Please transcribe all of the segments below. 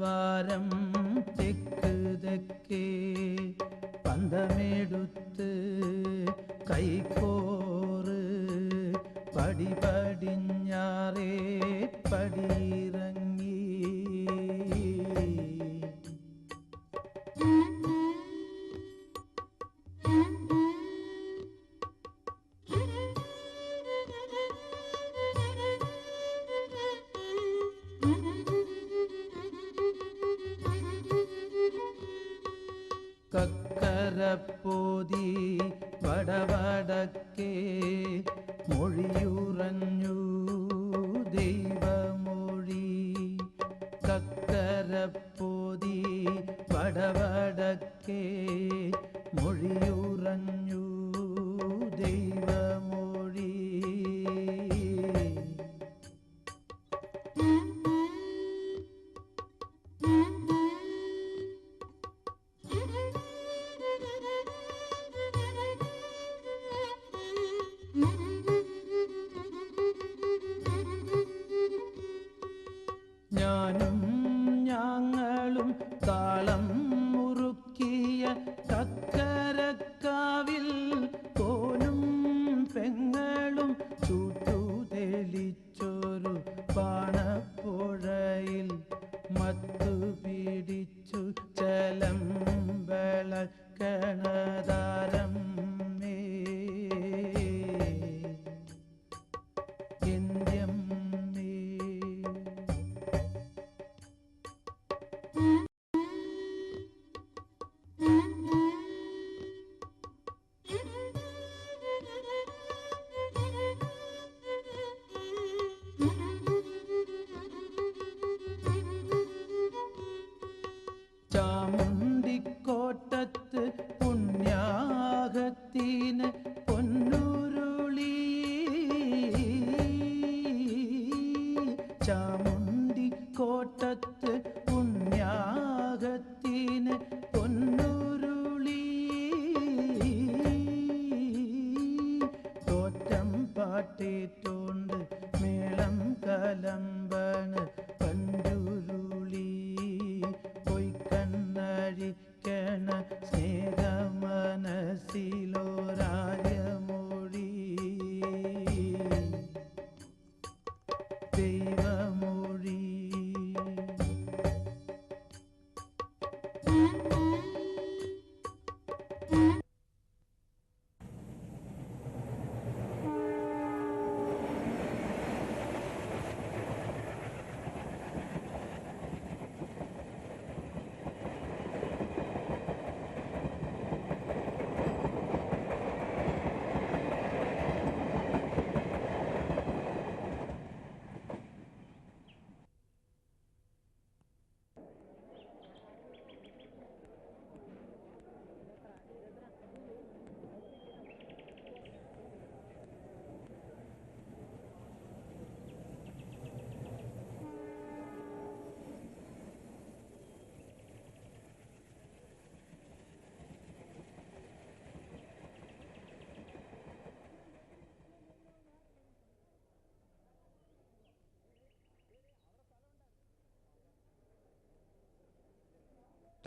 ஆரவாரம்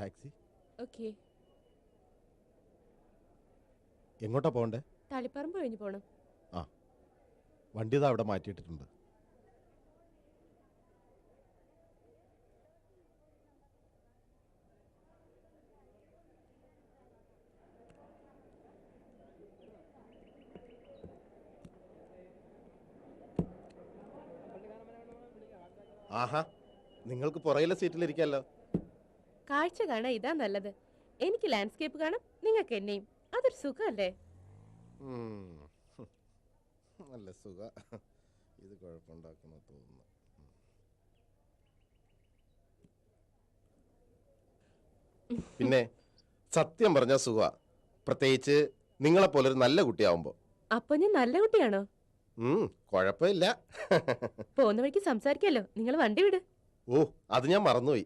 taxi okay എങ്ങോട്ടാ പോകണ്ടേ? തളിപ്പറമ്പ് കഴിഞ്ഞ് പോണം. വണ്ടി ഇതാ അവിടെ മാറ്റിയിട്ടിട്ടുണ്ട്. ആഹാ. നിങ്ങൾക്ക് പുറയിലെ സീറ്റിലിരിക്കാമല്ലോ കാഴ്ച കാണാൻ ഇതാ നല്ലത്. എനിക്ക് ലാൻഡ്സ്കേപ്പ് കാണാം നിങ്ങൾക്ക് എന്നെയും. അതൊരു സുഖമല്ലേ? നല്ല സുഖ. ഇത് കുഴപ്പമുണ്ടാക്കുന്ന തോന്നുന്നു. പിന്നെ സത്യം പറഞ്ഞ സുഖ പ്രത്യേകിച്ച് നിങ്ങളെ പോലൊരു നല്ല കുട്ടിയാവുമ്പോ. അപ്പൊ ഞാൻ നല്ല കുട്ടിയാണോ? കുഴപ്പമില്ല. പോന്ന വഴിക്ക് സംസാരിക്കല്ലോ നിങ്ങൾ വണ്ടി വിട്. ഓ അത് ഞാൻ മറന്നുപോയി.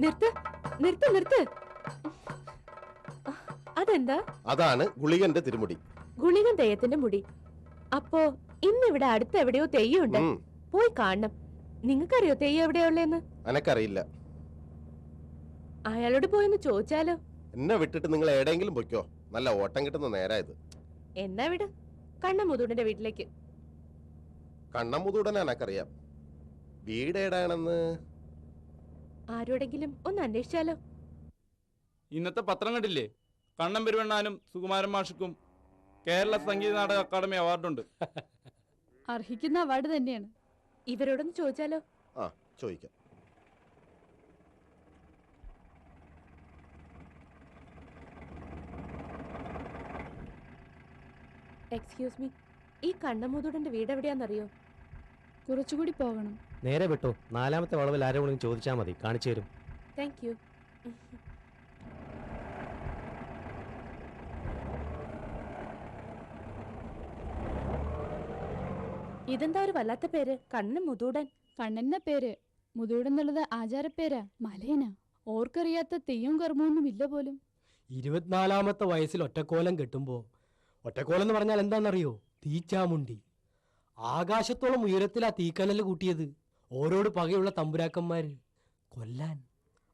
നിർത്ത് നിർത്ത് നിർത്ത്. അതെന്താ? അതാണ് ഗുളികന്റെ തിരുമുടി. ഗുളികൻ തെയ്യത്തിന്റെ മുടി. അപ്പോ ഇന്നിവിടെ അടുത്ത് എവിടെയോ തെയ്യുണ്ട്. ഉം, പോയി കാണണം. നിങ്ങൾക്കറിയോ തെയ്യം എവിടെയുള്ളെന്ന്? അനക്കറിയില്ല. അയാളോട് പോയെന്ന് ചോദിച്ചാലോ? എന്നെ വിട്ടിട്ട് നിങ്ങൾ എവിടെയെങ്കിലും പൊയ്ക്കോ. നല്ല ഓട്ടം കിട്ടുന്ന നേരായത് എന്നാ വിട്. കണ്ണ മുതുടിന്റെ വീട്ടിലേക്ക്. കണ്ണമുതൂടനെ എനക്കറിയാം വീട് എവിടെയാണെന്ന്? ആരോടെങ്കിലും ഒന്ന് അന്വേഷിച്ചാലോ? ഇന്നത്തെ പത്രം കണ്ടില്ലേ? കണ്ണൻ പെരുവണ്ണാനും സുകുമാരൻ മാഷിക്കും കേരള സംഗീത നാടക അക്കാദമി അവാർഡുണ്ട്. അർഹിക്കുന്ന അവാർഡ് തന്നെയാണ്. ഇവരോടൊന്ന് ചോദിച്ചാലോ? ആ ചോദിക്കാം. എക്സ്ക്യൂസ് മീ ഈ കണ്ണമുതുടന്റെ വീട് എവിടെയാണെന്നറിയോ കുറച്ചുകൂടി പോകണം. നേരെ വിട്ടോ. നാലാമത്തെ വളവിൽ ആരോടെങ്കിലും ചോദിച്ചാൽ മതി. കാണിച്ചു തരും. താങ്ക് യു ഇതെന്താ ഒരു വല്ലാത്ത പേര്? കണ്ണൻ മുതൂടൻ. കണ്ണന്ന പേര്. മുതൂടെന്നുള്ളത് ആചാരപ്പേരാ. മലയനാ. ഓർക്കറിയാത്ത തെയ്യം കർമ്മമൊന്നും ഇല്ല പോലും. ഇരുപത്തിനാലാമത്തെ വയസ്സിൽ ഒറ്റക്കോലം കെട്ടുമ്പോ ഒറ്റക്കോലം എന്ന് പറഞ്ഞാൽ എന്താണെന്നറിയോ? തീച്ചാമുണ്ടി. ആകാശത്തോളം ഉയരത്തിലാ തീക്കനൽ കൂട്ടിയത്. ഓരോട് പകയുള്ള തമ്പുരാക്കന്മാർ കൊല്ലാൻ.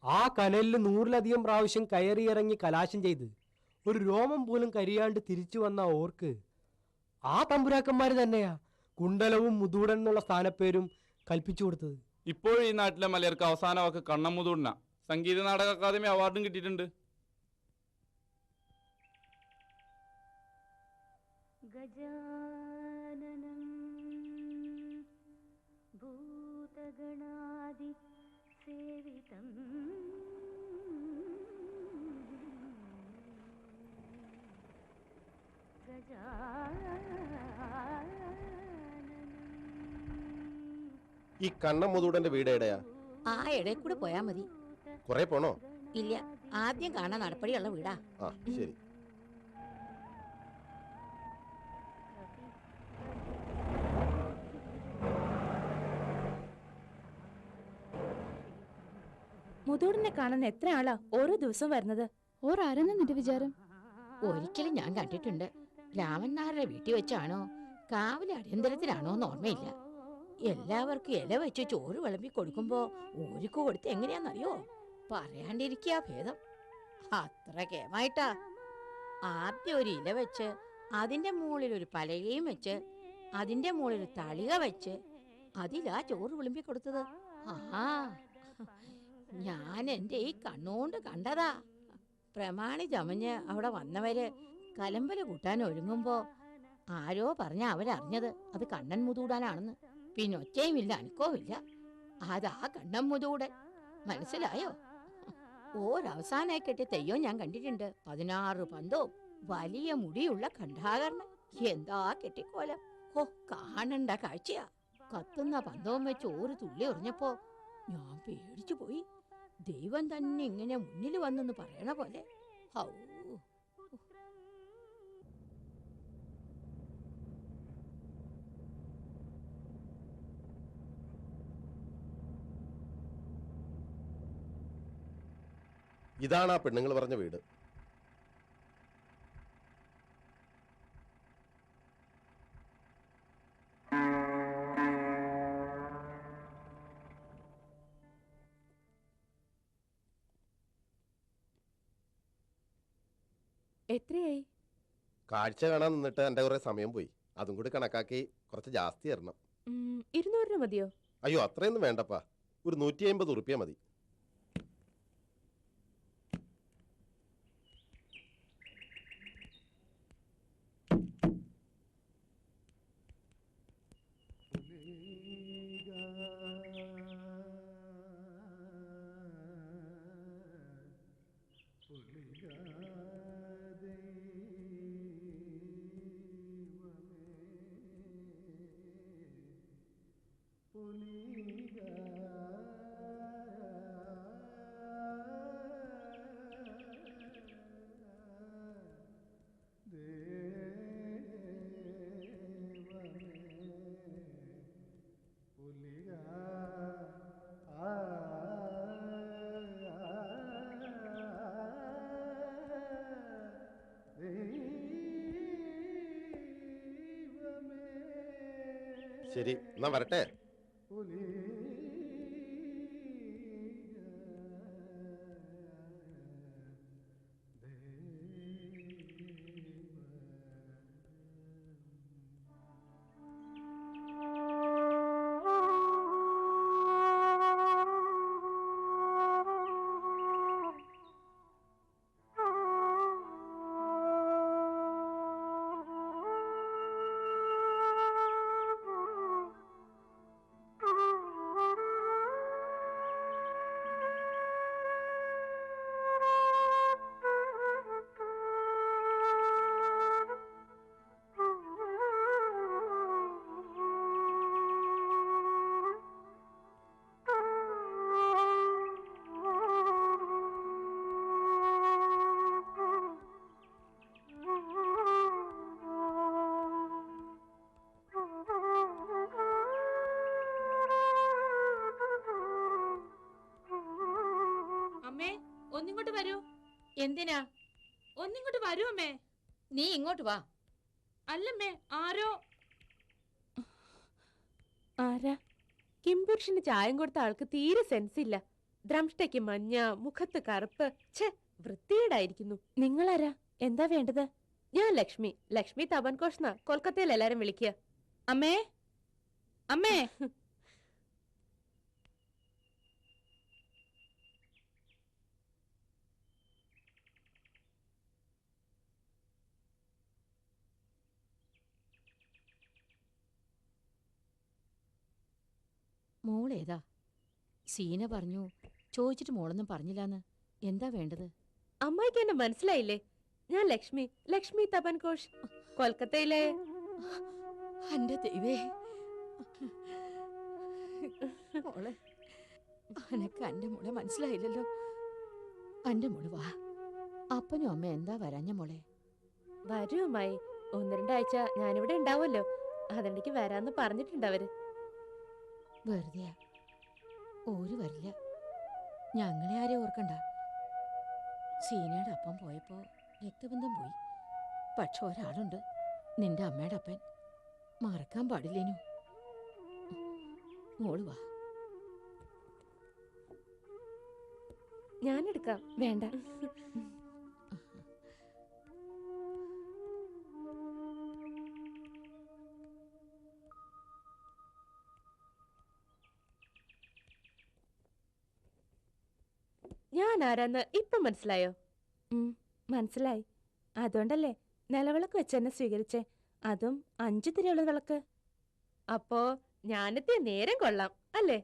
ആ കനലിൽ നൂറിലധികം പ്രാവശ്യം കയറിയിറങ്ങി കലാശം ചെയ്ത് ഒരു രോമം പോലും കരിയാണ്ട് തിരിച്ചു വന്ന ഓർക്ക് ആ തമ്പുരാക്കന്മാർ തന്നെയാ കുണ്ടലവും മുതൂടൻ എന്നുള്ള സ്ഥാനപ്പേരും കൽപ്പിച്ചു കൊടുത്തത്. ഇപ്പോഴും ഈ നാട്ടിലെ മലയർക്ക് അവസാന വാക്ക് കണ്ണം മുതൂടന. സംഗീത നാടക അക്കാദമി അവാർഡും കിട്ടിയിട്ടുണ്ട്. ഗജാ ഗണാദി സേവിതം. ഈ കണ്ണ മുതൂടന്റെ വീട് എവിടെയാ? ആ ഇടയിൽ കൂടെ പോയാ മതി. കൊറേ പോണോ? ഇല്ല ആദ്യം കാണാൻ നടപ്പടിയുള്ള വീടാ. ആ ശരി. മുതൂടിനെ കാണാൻ എത്ര ആളാ ഓരോ ദിവസവും വരുന്നത്? ഓരാരെന്ന് ആരെന്നാ നിന്റെ വിചാരം? ഒരിക്കലും ഞാൻ കണ്ടിട്ടുണ്ട്. രാമൻ നായരുടെ വീട്ടിൽ വെച്ചാണോ? കാവിലെ അടിയന്തരത്തിലാണോ എന്ന് ഓർമ്മയില്ല. എല്ലാവർക്കും ഇല വെച്ച് ചോറ് വിളമ്പി കൊടുക്കുമ്പോ ഊരിക്ക് കൊടുത്ത് എങ്ങനെയാന്നറിയോ? പറയാണ്ടിരിക്കാ ഭേദം. അത്ര കേമായിട്ടാ. ആദ്യം ഒരു ഇല വെച്ച് അതിന്റെ മുകളിൽ ഒരു പലകയും വെച്ച് അതിന്റെ മുകളിൽ ഒരു തളിക വെച്ച് അതിലാ ചോറ് വിളമ്പി കൊടുത്തത്. ആ ഞാൻ എന്റെ ഈ കണ്ണുകൊണ്ട് കണ്ടതാ. പ്രമാണി ചമഞ്ഞ് അവിടെ വന്നവര് കലമ്പൽ കൂട്ടാൻ ഒരുങ്ങുമ്പോ ആരോ പറഞ്ഞ അവരറിഞ്ഞത് അത് കണ്ണൻ മുതൂടാനാണെന്ന്. പിന്നെ ഒച്ചയുമില്ല അനക്കവുമില്ല അതാ കണ്ണൻ മുതൂടൻ. മനസ്സിലായോ? ഓരവസാനായി കെട്ടിയ തെയ്യോ ഞാൻ കണ്ടിട്ടുണ്ട്. പതിനാറ് പന്തോ വലിയ മുടിയുള്ള കണ്ഠാകരണം എന്താ കെട്ടിക്കോലം? ഓ കാണണ്ട കാഴ്ചയാ. കത്തുന്ന പന്തവും വെച്ച് ഒരു തുള്ളി എറിഞ്ഞപ്പോ ഞാൻ പേടിച്ചു പോയി. ദൈവം തന്നെ ഇങ്ങനെ മുന്നിൽ വന്നെന്ന് പറയണ പോലെ. ഇതാണ് ആ പെണ്ണുങ്ങൾ പറഞ്ഞ വീട്. എത്രയായി? കാഴ്ച കാണാൻ നിന്നിട്ട് എന്റെ കുറെ സമയം പോയി. അതും കൂടി കണക്കാക്കി കുറച്ച് ജാസ്തി തരണം. ഇരുന്നൂറിന് മതിയോ? അയ്യോ അത്രയൊന്നും വേണ്ടപ്പാ. ഒരു നൂറ്റി അമ്പത് ഉറുപ്പ്യ മതി. ശരി എന്നാ വരട്ടെ. എന്തിനാ? ഒന്നിങ്ങോട്ട് വരുമേ അമ്മേ. നീ ഇങ്ങോട്ട് വാ. അല്ലമ്മേ ആരോ? ആരാ? കിംപുരുഷന് ചായം കൊടുത്ത ആൾക്ക് തീരെ സെൻസ് ഇല്ല. ദ്രംഷ്ടയ്ക്ക് മഞ്ഞ മുഖത്ത് കറുപ്പ്. ഛേ വൃത്തിയേടായിരിക്കുന്നു നിങ്ങളാരാ? എന്താ വേണ്ടത്? ഞാൻ ലക്ഷ്മി. ലക്ഷ്മി തപൻ കൊൽക്കത്തയിൽ എല്ലാരും വിളിക്കുക. അമ്മേ? അമ്മേ? മോളേതാ? സീന പറഞ്ഞു ചോദിച്ചിട്ട് മോളൊന്നും പറഞ്ഞില്ലാന്ന്. എന്താ വേണ്ടത്? അമ്മായിക്ക് എന്നെ മനസ്സിലായില്ലേ? ഞാൻ ലക്ഷ്മി ലക്ഷ്മി തപൻ ഘോഷ്. കൊൽക്കത്തയിലെ എന്റെ ദൈവേ. മോളെ അനക്ക് എന്റെ മോളെ മനസ്സിലായില്ലല്ലോ. എന്റെ മോൾ വാ. അപ്പനും അമ്മ എന്താ വരാഞ്ഞ മോളെ? വരൂ അമ്മായി. ഒന്ന് രണ്ടാഴ്ച ഞാനിവിടെ ഉണ്ടാവുമല്ലോ. അതിനിടയ്ക്ക് വരാന്ന് പറഞ്ഞിട്ടുണ്ട് അവർ വെറുതെ ഓര് വരില്ല. ഞങ്ങളെ ആരെ ഓർക്കണ്ട. സീനയുടെ അപ്പം പോയപ്പോ രക്തബന്ധം പോയി. പക്ഷെ ഒരാളുണ്ട്. നിന്റെ അമ്മയുടെ അപ്പൻ. മറക്കാൻ പാടില്ലേനു? മോൾ വാ. ഞാനെടുക്കാം. വേണ്ട. ഞാൻ ആരാന്ന് ഇപ്പൊ മനസ്സിലായോ? മനസ്സിലായി. അതുകൊണ്ടല്ലേ നിലവിളക്ക് വെച്ച് എന്നെ സ്വീകരിച്ചേ. അതും അഞ്ചു തിരിയുള്ള വിളക്ക്. അപ്പോ ഞാനെത്തിയ നേരം കൊള്ളാം അല്ലേ?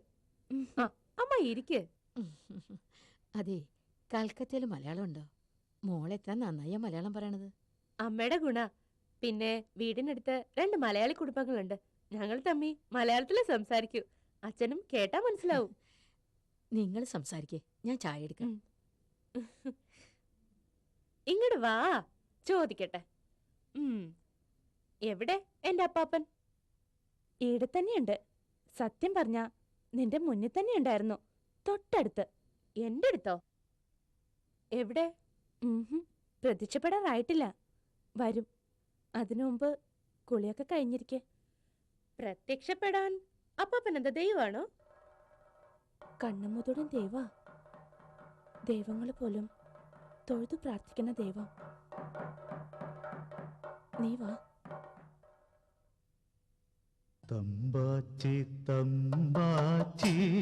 അമ്മ ഇരിക്ക്. അതെ കൽക്കത്തയിൽ മലയാളം ഉണ്ടോ എത്ര നന്നായ മലയാളം പറയണത്. അമ്മയുടെ ഗുണ. പിന്നെ വീടിനടുത്ത് രണ്ട് മലയാളി കുടുംബങ്ങളുണ്ട്. ഞങ്ങൾ തമ്മി മലയാളത്തിൽ സംസാരിക്കൂ. അച്ഛനും കേട്ടാ മനസ്സിലാവും. നിങ്ങൾ സംസാരിക്കേ. ഞാൻ ചായ എടുക്കാം. ഇങ്ങോട്ട് വാ. ചോദിക്കട്ടെ. എവിടെ എന്റെ അപ്പാപ്പൻ? ഇവിടെ തന്നെയുണ്ട്. സത്യം പറഞ്ഞ നിന്റെ മുന്നിൽ തന്നെ ഉണ്ടായിരുന്നു തൊട്ടടുത്ത്. എന്റെ അടുത്തോ? എവിടെ. പ്രത്യക്ഷപ്പെടാറായിട്ടില്ല. വരും. അതിനു മുമ്പ് കുളിയൊക്കെ കഴിഞ്ഞിരിക്കെ. പ്രത്യക്ഷപ്പെടാൻ അപ്പാപ്പൻ എന്താ ദൈവമാണോ? കണ്ണുമുതോടും ദൈവ. ദൈവങ്ങൾ പോലും തൊഴുതു പ്രാർത്ഥിക്കുന്ന ദൈവം. നീ വാ. തമ്പാച്ചി തമ്പാച്ചി.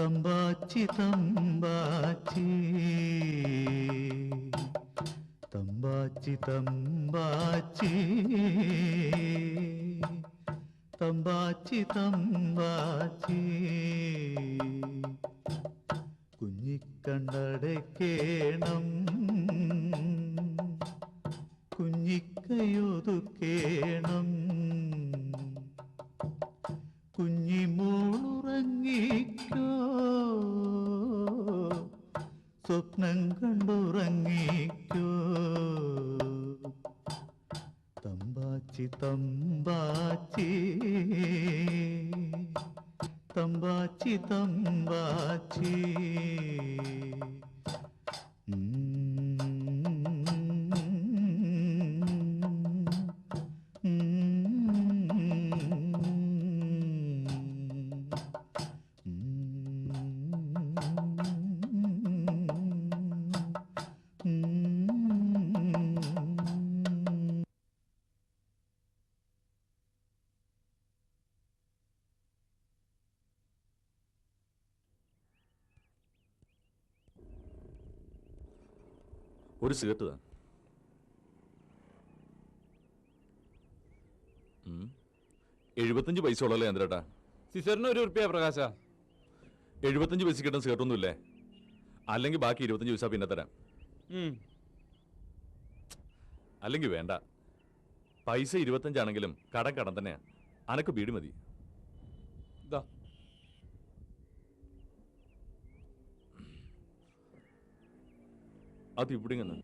തമ്പാച്ചി തമ്പാച്ചി. തമ്പാച്ചി തമ്പാച്ചി. തമ്പാച്ചി തമ്പാച്ചി. കുഞ്ഞിക്കണ്ടടക്കേണം കുഞ്ഞിക്കയൊതുക്കേണം. കുഞ്ഞിമോളുറങ്ങിക്കോ. സ്വപ്നം കണ്ടുറങ്ങിക്കോ. തമ്പാച്ചി തമ്പാച്ചി. தம்பாச்சி தம்பாச்சி. താ ഉം. എഴുപത്തഞ്ച് പൈസ ഉള്ളല്ലേ ചന്ദ്രേട്ടാ? സിസറിന് ഒരു ഉറുപ്പിയ പ്രകാശ. എഴുപത്തഞ്ച് പൈസ കിട്ടുന്ന സിഗരറ്റ് ഒന്നുമില്ലേ അല്ലെങ്കിൽ ബാക്കി ഇരുപത്തഞ്ച് പൈസ പിന്നെ തരാം. അല്ലെങ്കിൽ വേണ്ട. പൈസ ഇരുപത്തഞ്ചാണെങ്കിലും കടം കടം തന്നെയാ. അനക്ക് വീട് മതി. അത് ഇവിടെ നിന്ന്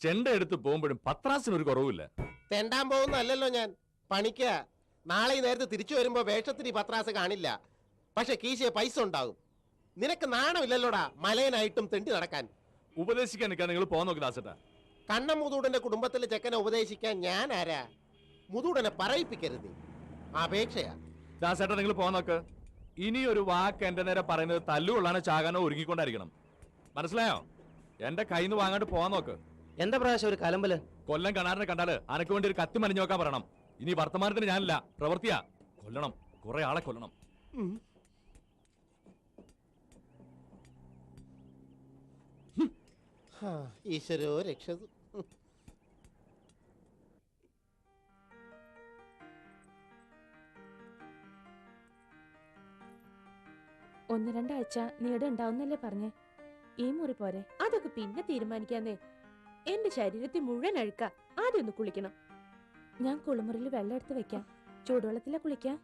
ചെണ്ട എടുത്ത് പോകുമ്പോഴും പത്രാസിന് ഒരു കുറവില്ല തെണ്ടാൻ പോകുന്നല്ലോ ഞാൻ. പണിക്ക നാളെ നേരത്തെ തിരിച്ചു വരുമ്പോ വേഷത്തിന് ഈ പത്രാസ് കാണില്ല. പക്ഷെ കീശയെ പൈസ ഉണ്ടാകും. നിനക്ക് നാണമില്ലല്ലോടാ മലയനായിട്ടും തെണ്ടി നടക്കാൻ. ഉപദേശിക്കാൻ നിൽക്കാൻ നിങ്ങൾ പോകാൻ നോക്കി ദാസേട്ടാ. കണ്ണൻ മുതൂടന്റെ കുടുംബത്തിലെ ചെക്കനെ ഉപദേശിക്കാൻ ഞാൻ ആരാ? മുതൂടനെ പറയിപ്പിക്കരുത്. അപേക്ഷയാ. ദാസേട്ടാ നിങ്ങൾ പോകാൻ നോക്ക്. ഇനി ഒരു വാക്ക് എന്റെ നേരെ പറയുന്നത് തല്ലുകൊള്ളാനോ ചാകാനോ ഒരുങ്ങിക്കൊണ്ടായിരിക്കണം. മനസ്സിലായോ? എന്റെ കയ്യിൽ നിന്ന് വാങ്ങാണ്ട് പോകാൻ നോക്ക്. എന്താ പ്രാവശ്യം ഒരു കലമ്പൽ? കൊല്ലം കണാറിനെ കണ്ടാൽ അനക്ക് വേണ്ടി ഒരു കത്തി മരിഞ്ഞു നോക്കാൻ പറയണം. ഇനി വർത്തമാനത്തിന് ഞാനില്ല. പ്രവൃത്തിയാ. കൊല്ലണം. കുറെ ആളെ കൊല്ലണം. ഈശ്വരോ രക്ഷതു ഒന്ന് രണ്ടാഴ്ച നീടെ ഉണ്ടാവുന്നല്ലേ പറഞ്ഞേ? ഈ മുറി പോരെ. അതൊക്കെ പിന്നെ തീരുമാനിക്കാന്നേ. എന്റെ ശരീരത്തിൽ മുഴുവൻ അഴുക്ക. ആദ്യം ഒന്ന് കുളിക്കണം. ഞാൻ കുളിമുറിയിൽ വെള്ളം എടുത്ത് വെക്കാം. ചൂടുവെള്ളത്തിലെ കുളിക്കാം?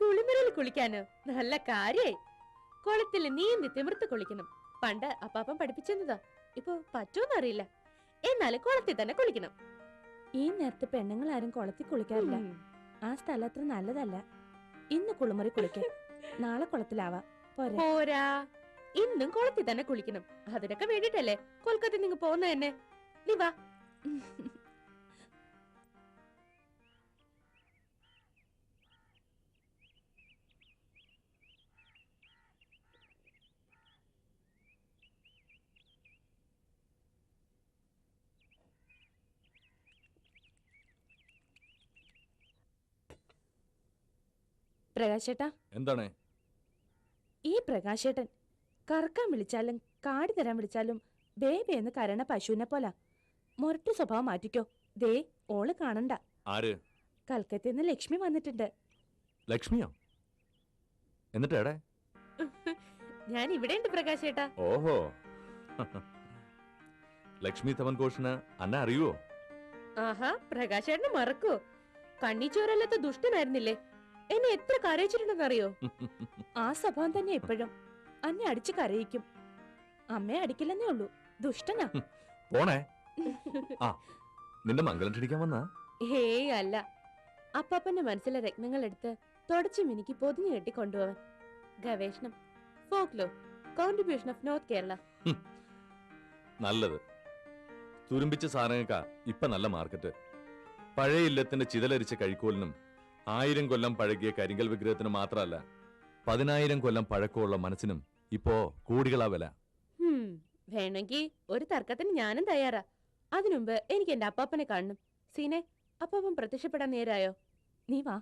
കുളിമുറിയിൽ കുളിക്കാനോ? നല്ല കാര്യായി. കുളത്തിൽ നീന്തി തിമിർത്ത് കുളിക്കണം. പണ്ട് അപ്പാപ്പൻ പഠിപ്പിച്ചെന്നതാ. ഇപ്പൊ പറ്റൂന്നറിയില്ല എന്നാലും കുളത്തിൽ തന്നെ കുളിക്കണം. ഈ നേരത്തെ പെണ്ണുങ്ങൾ ആരും കുളത്തിൽ കുളിക്കാറില്ല. ആ സ്ഥലം അത്ര നല്ലതല്ല. ഇന്ന് കുളിമുറി കുളിക്കാം. നാളെ കുളത്തിലാവാ. പോരെ. പോരാ. ഇന്നും കുളത്തിൽ തന്നെ കുളിക്കണം. അതിനൊക്കെ വേണ്ടിട്ടല്ലേ കൊൽക്കത്തയിൽ നിങ്ങൾ പോകുന്ന തന്നെ. നീ വാ. പ്രകാശേട്ടാ. എന്താണ്? ഈ പ്രകാശേട്ടൻ കറക്കാൻ വിളിച്ചാലും കാടി തരാൻ വിളിച്ചാലും ബേബി എന്ന് കരണ പശുവിനെ പോലാ. മുരട്ടു സ്വഭാവം മാറ്റിക്കോ. ദേ ഓൾ കാണണ്ട. ആര്? കൽക്കത്തിൽ നിന്ന് ലക്ഷ്മി വന്നിട്ടുണ്ട്. ലക്ഷ്മിയോ? എന്നിട്ട് എടെ ഞാൻ ഇവിടെയുണ്ട് പ്രകാശേട്ടാ. ഓഹോ. ലക്ഷ്മി തവൻ ഘോഷിന് അന്ന അറിയുവോ? ആഹാ പ്രകാശേട്ടനെ മറക്കോ കണ്ണിച്ചോരല്ലാത്ത ദുഷ്ടനായിരുന്നില്ലേ? എന്നെ എത്ര കരയിച്ചിട്ടുണ്ടെന്നറിയോ? ആ സ്വഭാവം തന്നെ എപ്പോഴും. അന്നെ അടിച്ച് കരയിക്കും. അമ്മയെ അടിക്കില്ലെന്നേ ഉള്ളൂ. ദുഷ്ടനാ. പോണേ. ആ നിന്റെ മംഗലം ക്ഷണിക്കാൻ വന്നാ? ഹേയ് അല്ല. അപ്പാപ്പന്റെ മനസ്സിലെ രത്നങ്ങൾ എടുത്ത് തുടച്ചു മിനിക്ക് പൊതിഞ്ഞു കെട്ടി കൊണ്ടുപോവാൻ. ഗവേഷണം. Folklore contribution of north Kerala നല്ലത്. തുരുമ്പിച്ച സാധനങ്ങൾക്കാ ഇപ്പൊ നല്ല മാർക്കറ്റ് പഴയ ഇല്ലത്തിന്റെ ചിതലരിച്ച കഴിക്കോലിനും ആയിരം കൊല്ലം പഴകിയ കരിങ്കൽ വിഗ്രഹത്തിന് മാത്രമല്ല പതിനായിരം കൊല്ലം പഴക്കമുള്ള മനസ്സിനും ഇപ്പോ കോടികളാ വില. ഹും, വേണമെങ്കിൽ ഒരു തർക്കത്തിന് ഞാനും തയ്യാറാ. അതിനുമുമ്പ് എനിക്ക് എന്റെ അപ്പാപ്പനെ കാണണം. സീനെ അപ്പാപ്പൻ പ്രത്യക്ഷപ്പെടാൻ നേരായോ? നീ വാ.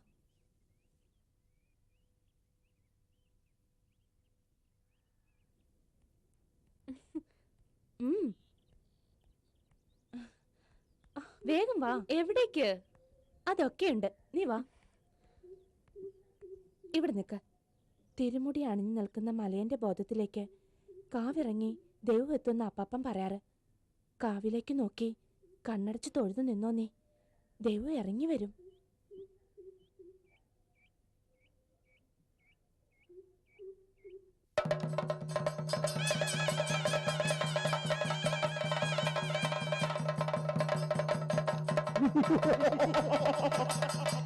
വേഗം വാ. എവിടേക്ക്? അതൊക്കെയുണ്ട്. നീ വാ. ഇവിടെ നിൽക്ക് തിരുമുടി അണിഞ്ഞു നിൽക്കുന്ന മലയന്റെ ബോധത്തിലേക്ക് കാവിറങ്ങി ദൈവം എത്തുന്ന അപ്പാപ്പം പറയാറ്. കാവിലേക്ക് നോക്കി കണ്ണടച്ച് തൊഴുതു നിന്നോ നീ. ദൈവം ഇറങ്ങി വരും. Ha ha ha ha ha!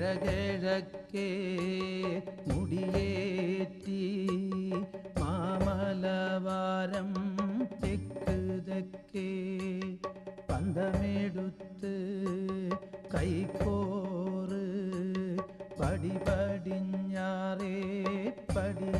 கிழகிழக்கே முடியேற்றி மாமலவாரம் தெக்கு தெக்கே பந்தமெடுத்து கை கோரு படிபடிஞாரே படி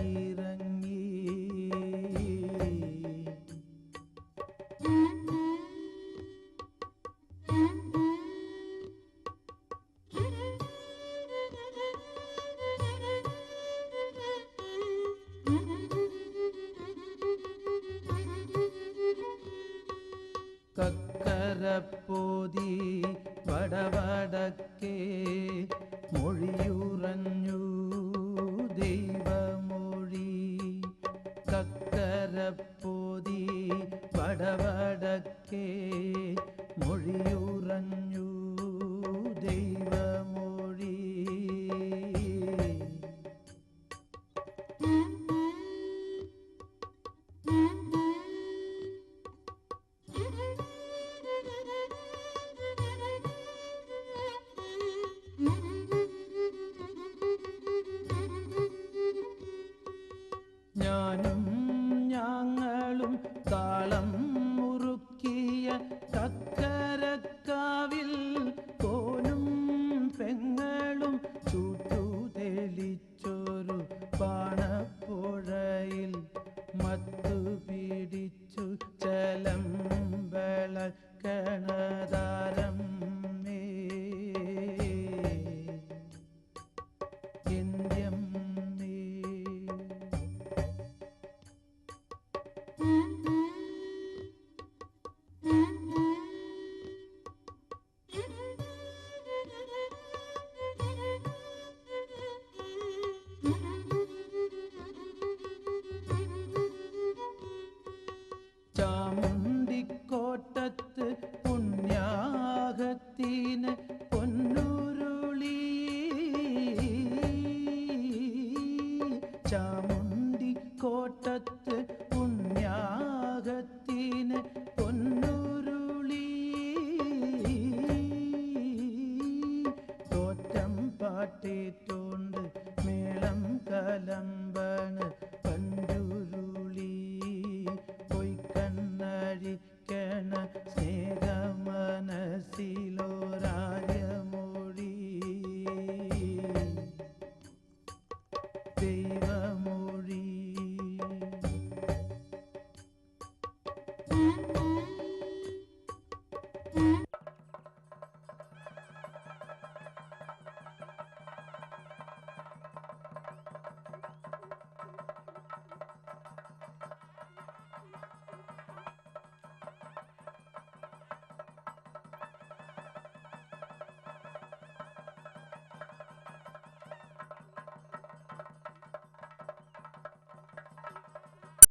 கக்கரப்போதி வடவடக்கே. கணதா തീറ്റൂണ്ട് മേളം കലമ്പണ്.